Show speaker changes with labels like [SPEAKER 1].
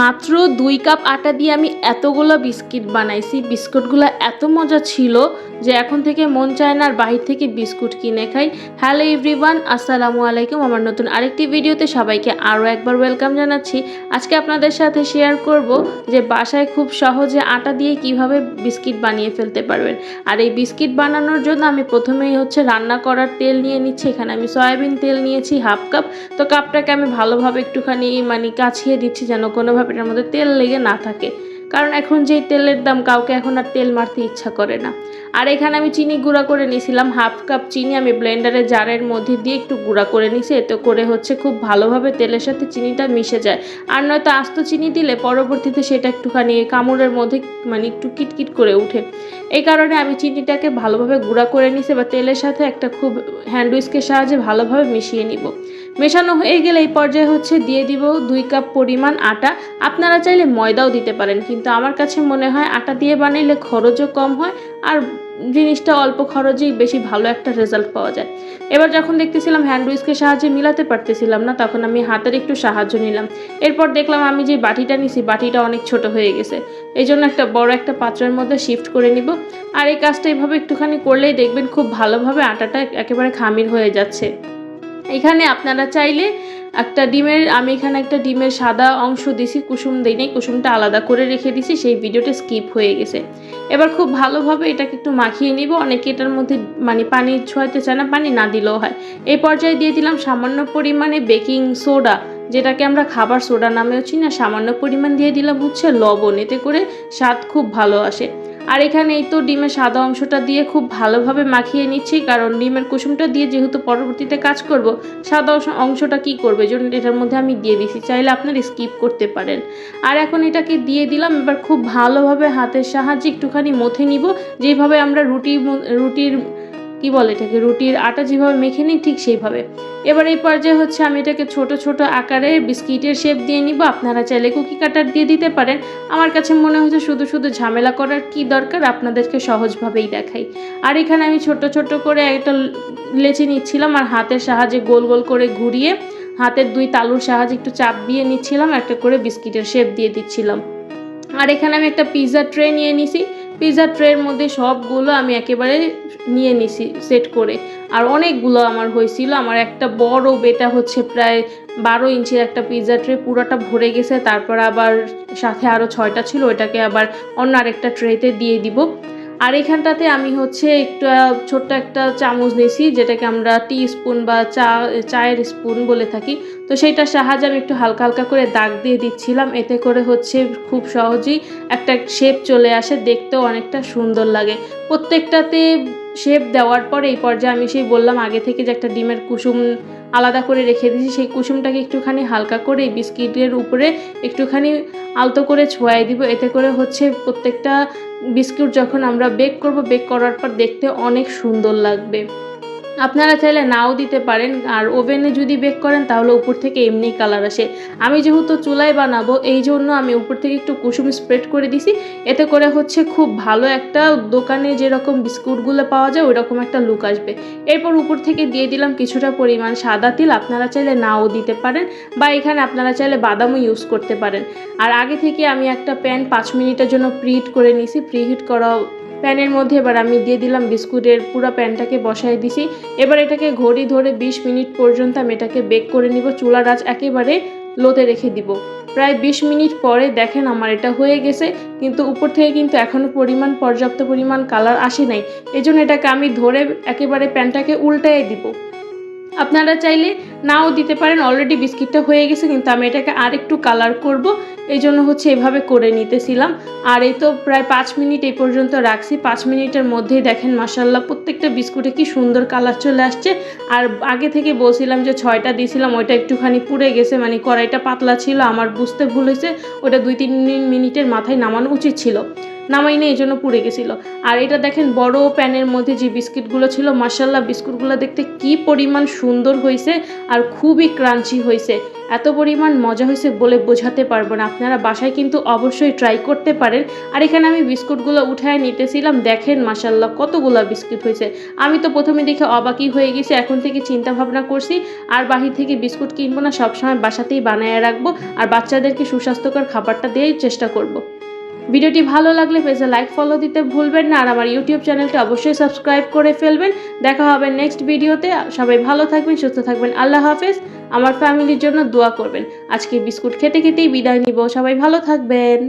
[SPEAKER 1] মাত্র দুই কাপ আটা দিয়ে আমি এতগুলো বিস্কিট বানাইছি। বিস্কুটগুলো এত মজা ছিল যে এখন থেকে মন চায় না আর বাহির থেকে বিস্কুট কিনে খাই। হ্যালো এভরিওয়ান আসসালামু আলাইকুম। আমার নতুন আরেকটি ভিডিওতে সবাইকে আরও একবার ওয়েলকাম জানাচ্ছি। আজকে আপনাদের সাথে শেয়ার করব যে বাসায় খুব সহজে আটা দিয়ে কীভাবে বিস্কিট বানিয়ে ফেলতে পারবেন। আর এই বিস্কিট বানানোর জন্য আমি প্রথমেই হচ্ছে রান্না করার তেল নিয়ে নিচ্ছি। এখানে আমি সয়াবিন তেল নিয়েছি হাফ কাপ তো কাপটাকে আমি ভালোভাবে একটুখানি মানে কাছিয়ে দিচ্ছি যেন কোনোভাবে এটার মধ্যে তেল লেগে না থাকে। কারণ এখন যেই তেলের দাম, কাউকে এখন আর তেল মারতে ইচ্ছা করে না। আর এখানে আমি চিনি গুঁড়া করে নিয়েছিলাম, হাফ কাপ চিনি আমি ব্লেন্ডারের জারের মধ্যে দিয়ে একটু গুঁড়া করে নিছি এতে করে হচ্ছে খুব ভালোভাবে তেলের সাথে চিনিটা মিশে যায়। আর নয়তো আস্ত চিনি দিলে পরবর্তীতে সেটা একটুখানি কামড়ের মধ্যে মানে একটু কিটকিট করে উঠে। এই কারণে আমি চিনিটাকে ভালোভাবে গুঁড়া করে নিছি বা তেলের সাথে একটা খুব হ্যান্ডউইস্কের সাহায্যে ভালোভাবে মিশিয়ে নিব। মেশানো হয়ে গেলে এই পর্যায়ে হচ্ছে দিয়ে দিব দুই কাপ পরিমাণ আটা। আপনারা চাইলে ময়দাও দিতে পারেন, কিন্তু আমার কাছে মনে হয় আটা দিয়ে বানাইলে খরচও কম হয় আর জিনিসটা অল্প খরচেই বেশি ভালো একটা রেজাল্ট পাওয়া যায়। এবার যখন দেখতেছিলাম হ্যান্ড উইস্কের সাহায্যে মিলাতে পারতেছিলাম না, তখন আমি হাতের একটু সাহায্য নিলাম। এরপর দেখলাম আমি যে বাটিটা নিছি, বাটিটা অনেক ছোট হয়ে গেছে। এই জন্য একটা বড় একটা পাত্রের মধ্যে শিফট করে নিব। আর এই কাজটা এইভাবে একটুখানি করলেই দেখবেন খুব ভালোভাবে আটাটা একেবারে খামির হয়ে যাচ্ছে। এখানে আপনারা চাইলে একটা ডিমের, আমি এখানে একটা ডিমের সাদা অংশ দিছি, কুসুম দিই নাই, কুসুমটা আলাদা করে রেখে দিছি, সেই ভিডিওটা স্কিপ হয়ে গেছে। এবার খুব ভালোভাবে এটাকে একটু মাখিয়ে নিব, অনেকে এটার মধ্যে মানে পানি ছোঁয়াতে চায় না, পানি না দিলেও হয়। এই পর্যায়ে দিয়ে দিলাম সামান্য পরিমাণে বেকিং সোডা, যেটাকে আমরা খাবার সোডা নামেও চিনি না সামান্য পরিমাণ দিয়ে দিলাম হচ্ছে লবণ, এতে করে স্বাদ খুব ভালো আসে। আর এখানে এই তো ডিমের সাদা অংশটা দিয়ে খুব ভালোভাবে মাখিয়ে নিচ্ছি, কারণ ডিমের কুসুমটা দিয়ে যেহেতু পরবর্তীতে কাজ করব, সাদা অংশ- অংশটা কি করবে? জন্য এটার মধ্যে আমি দিয়ে দিছি, চাইলে আপনার স্কিপ করতে পারেন। আর এখন এটাকে দিয়ে দিলাম, এবার খুব ভালোভাবে হাতের সাহায্যে একটুখানি মথে নিব। যেভাবে আমরা রুটি রুটির কি বলে এটাকে? রুটির আটা যেভাবে মেখে নিই ঠিক সেইভাবে। এবার এই পর্যায়ে হচ্ছে আমি এটাকে ছোট ছোট আকারে বিস্কিটের শেপ দিয়ে নিব। আপনারা চাইলে কুকি কাটার দিয়ে দিতে পারেন। আমার কাছে মনে হচ্ছে শুধু শুধু ঝামেলা করার কি দরকার আপনাদেরকে সহজভাবেই দেখাই। আর এখানে আমি ছোট ছোট করে একটা লেচি নিচ্ছিলাম আর হাতের সাহায্যে গোল গোল করে ঘুরিয়ে হাতের দুই তালুর সাহায্যে একটু চাপ দিয়ে নিচ্ছিলাম, একটা করে বিস্কিটের শেপ দিয়ে দিচ্ছিলাম। আর এখানে আমি একটা পিৎজা ট্রে নিয়ে নিছি। পিৎজা ট্রের মধ্যে সবগুলো আমি একেবারে নিয়ে নিছি সেট করে। আর অনেকগুলো আমার হয়েছিল। আমার একটা বড় বেটা হচ্ছে প্রায় বারো ইঞ্চির একটা পিৎজা ট্রে পুরোটা ভরে গেছে। তারপর আবার সাথে আরও ছয়টা ছিল, ওইটাকে আবার অন্য আরেকটা ট্রেতে দিয়ে দিব। আর এখানটাতে আমি হচ্ছে একটু ছোট্ট একটা চামচ নিয়েছি যেটাকে আমরা টি স্পুন বা চা, চায়ের স্পুন বলে থাকি। তো সেইটার সাহায্যে আমি একটু হালকা হালকা করে দাগ দিয়ে দিচ্ছিলাম, এতে করে হচ্ছে খুব সহজেই একটা শেপ চলে আসে, দেখতেও অনেকটা সুন্দর লাগে। প্রত্যেকটাতে শেপ দেওয়ার পর এই পর্যায়ে আমি সেই বললাম আগে থেকে যে একটা ডিমের কুসুম আলাদা করে রেখে দিয়েছি, সেই কুসুমটাকে একটুখানি হালকা করে বিস্কিটের উপরে একটুখানি আলতো করে ছোঁয়াই দিব, এতে করে হচ্ছে প্রত্যেকটা বিস্কুট যখন আমরা বেক করব বেক করার পর দেখতে অনেক সুন্দর লাগবে। আপনারা চাইলে নাও দিতে পারেন, আর ওভেনে যদি বেক করেন তাহলে উপর থেকে এমনি কালার আসে। আমি যেহেতু চুলায় বানাবো, এই জন্য আমি উপর থেকে একটু কুসুম স্প্রেড করে দিছি। এতে করে হচ্ছে খুব ভালো একটা দোকানে যেরকম বিস্কুটগুলো পাওয়া যায় ওই রকম একটা লুক আসবে। এরপর উপর থেকে দিয়ে দিলাম কিছুটা পরিমাণ সাদা তিল, আপনারা চাইলে নাও দিতে পারেন, বা এখানে আপনারা চাইলে বাদামও ইউজ করতে পারেন। আর আগে থেকে আমি একটা প্যান পাঁচ মিনিটের জন্য প্রিহিট করে নিছি প্রিহিট করা প্যানের মধ্যে এবার আমি দিয়ে দিলাম বিস্কুটের পুরো প্যানটাকে বসাই দিছি। এবার এটাকে ঘড়ি ধরে বিশ মিনিট পর্যন্ত আমি এটাকে বেক করে নিব। চুলার আঁচ একেবারে লোতে রেখে দিব। প্রায় বিশ মিনিট পরে দেখেন আমার এটা হয়ে গেছে। কিন্তু উপর থেকে কিন্তু এখনও পরিমাণ, পর্যাপ্ত পরিমাণ কালার আসে নাই। এই এটাকে আমি ধরে একেবারে প্যানটাকে উল্টাই দিব। আপনারা চাইলে নাও দিতে পারেন। অলরেডি বিস্কিটটা হয়ে গেছে, কিন্তু আমি এটাকে আর একটু কালার করব। এই জন্য হচ্ছে এভাবে করে নিতেছিলাম। আর এই তো প্রায় পাঁচ মিনিট এই পর্যন্ত রাখছি। পাঁচ মিনিটের মধ্যেই দেখেন মাসাল্লাহ প্রত্যেকটা বিস্কুটে কি সুন্দর কালার চলে আসছে। আর আগে থেকে বলছিলাম যে ছয়টা দিয়েছিলাম ওইটা একটুখানি পুড়ে গেছে মানে কড়াইটা পাতলা ছিল, আমার বুঝতে ভুল হয়েছে। ওটা দুই তিন মিনিটের মাথায় নামানো উচিত ছিল। নামাই না এই জন্য পুড়ে গেছিল। আর এটা দেখেন, বড় প্যানের মধ্যে যে বিস্কিটগুলো ছিল মার্শাল্লাহ বিস্কুটগুলো দেখতে কি পরিমাণ সুন্দর হয়েছে আর খুবই ক্রাঞ্চি হয়েছে। এত পরিমাণ মজা হয়েছে বলে বোঝাতে পারব না। আপনারা বাসায় কিন্তু অবশ্যই ট্রাই করতে পারেন। আর এখানে আমি বিস্কুটগুলো উঠায় নিতেছিলাম। দেখেন মাসাল্লাহ কতগুলো বিস্কুট হয়েছে। আমি তো প্রথমে দেখে অবাকই হয়ে গেছি, এখন থেকে চিন্তা ভাবনা করছি, আর বাহির থেকে বিস্কুট কিনবো না, সবসময় বাসাতেই বানায় রাখব, আর বাচ্চাদেরকে সুস্বাস্থ্যকর খাবারটা দিয়েই চেষ্টা করব। ভিডিওটি ভালো লাগলে পেজে লাইক ফলো দিতে ভুলবেন না, আর আমার ইউটিউব চ্যানেলটি অবশ্যই সাবস্ক্রাইব করে ফেলবেন। দেখা হবে নেক্সট ভিডিওতে। সবাই ভালো থাকবেন, সুস্থ থাকবেন। আল্লাহ হাফেজ। আমার ফ্যামিলির জন্য দোয়া করবেন। আজকে বিস্কুট খেতে খেতেই বিদায় নিব। সবাই ভালো থাকবেন।